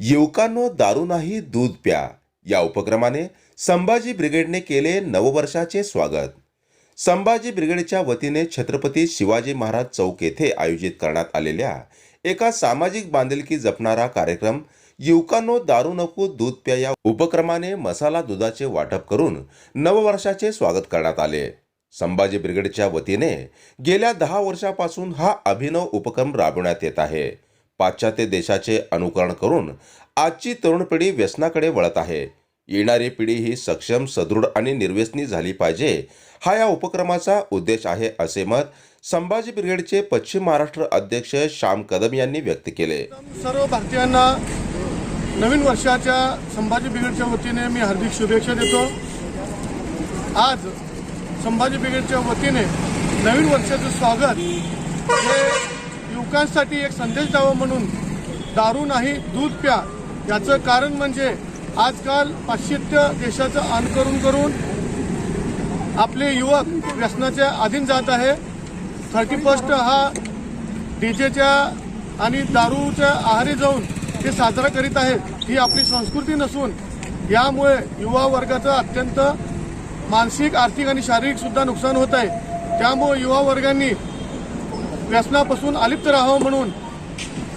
युवकांनो दारू नाही दूध प्या. या उपक्रमाने संभाजी ब्रिगेडने केले नववर्षाचे स्वागत. संभाजी ब्रिगेडच्या वतीने छत्रपती शिवाजी महाराज चौक येथे आयोजित करण्यात आलेल्या एका सामाजिक बांधिलकी जपणारा कार्यक्रम युवकांनो दारू नको दूध प्या या उपक्रमाने मसाला दुधाचे वाटप करून नववर्षाचे स्वागत करण्यात आले. संभाजी ब्रिगेडच्या वतीने गेल्या दहा वर्षापासून हा अभिनव उपक्रम राबवण्यात येत आहे. पाश्चात्य देशाचे अनुकरण करून आजची तरुण पिढी व्यसनाकडे वळत आहे. येणारी पिढी ही सक्षम सदृढ आणि निर्व्यसनी झाली पाहिजे हा या उपक्रमाचा उद्देश आहे असे मत संभाजी ब्रिगेडचे पश्चिम महाराष्ट्र अध्यक्ष श्याम कदम यांनी व्यक्त केले. सर्व भारतीयांना नवीन वर्षाच्या संभाजी ब्रिगेडच्या वतीने मी हार्दिक शुभेच्छा देतो. आज संभाजी ब्रिगेडच्या वतीने नवीन वर्षाचं स्वागत युवकांसाठी एक संदेश द्यावा म्हणून दारू नाही दूध प्या. याचं कारण म्हणजे आजकाल पाश्चित्य देशाचं अनुकरण करून आपले युवक व्यसनाच्या अधीन जात आहे. थर्टी फर्स्ट हा डीजेच्या आणि दारूच्या आहारी जाऊन ते साजरा करीत आहेत. ही आपली संस्कृती नसून यामुळे युवा वर्गाचं अत्यंत मानसिक आर्थिक आणि शारीरिक सुद्धा नुकसान होत आहे. त्यामुळे युवा वर्गांनी व्यसनापासून अलिप्त राहावं म्हणून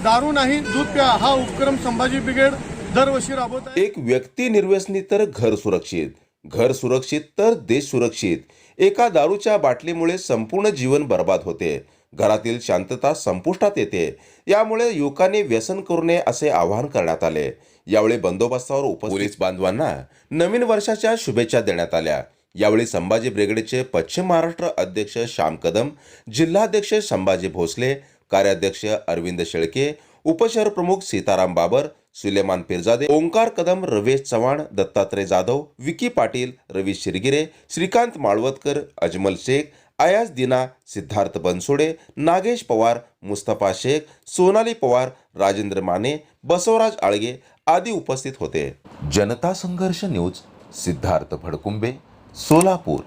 दारू नाही दूध प्या हा उपक्रम संभाजी ब्रिगेड दरवर्षी राबवत एक व्यक्ती निर्व्यसनी तर घर सुरक्षित घर सुरक्षित तर देश सुरक्षित. एका दारूच्या बाटलीमुळे संपूर्ण जीवन बर्बाद होते. घरातील शांतता संपुष्टात येते. यामुळे युवकांनी व्यसन करू नये असे आवाहन करण्यात आले. यावेळी बंदोबस्तावर उपस्थित पोलीस बांधवांना नवीन वर्षाच्या शुभेच्छा देण्यात आल्या. यावेळी संभाजी ब्रिगेडचे पश्चिम महाराष्ट्र अध्यक्ष श्याम कदम जिल्हाध्यक्ष संभाजी भोसले कार्याध्यक्ष अरविंद शेळके उपशहर प्रमुख सीताराम बाबर सुलेमान पिरजादे ओंकार कदम रवेश चव्हाण दत्तात्रय जाधव विकी पाटील रवी शिरगिरे श्रीकांत माळवतकर अजमल शेख आयाज दिना सिद्धार्थ बनसोडे नागेश पवार मुस्तफा शेख सोनाली पवार राजेंद्र माने बसवराज आळगे आदी उपस्थित होते. जनता संघर्ष न्यूज सिद्धार्थ भडकुंबे. सोलापूर